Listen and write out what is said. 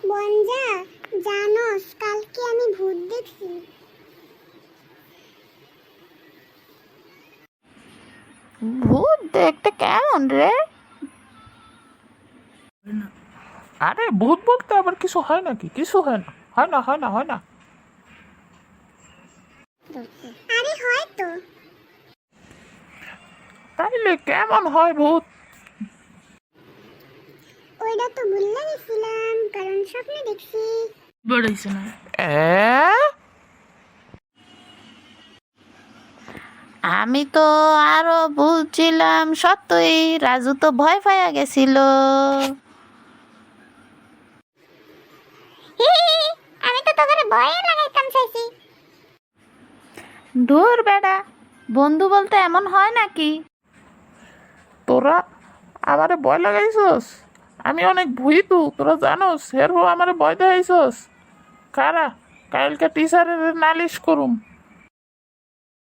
বনজা জানোস কালকে আমি ভূত দেখছি। ভূত দেখতে কেমন রে? আরে ভূত বলতে আবার কিছু হয় নাকি? কিছু হয় না। হয় না হয় না হয় না। আরে হয় তো তাইলে কেমন হয় ভূত? ওইটা তো ভুলে কারণ দেখছি। বেড়াইছে না? এ? আমি তো আরও বুঝছিলাম সত্যই রাজু তো ভয় পাইয়া গেছিল। আমি তো তোকে ভয়ে লাগাইতাম চাইছি। দূর বেড়া বন্ধু বলতে এমন হয় নাকি? তোরা আমারে ভয় লাগাইছস? আমি অনেক ভুইতু তোরা জানোস হের আমার ভয় দেখাইছস। কারা কালকে টিচারের নালিশ করুম।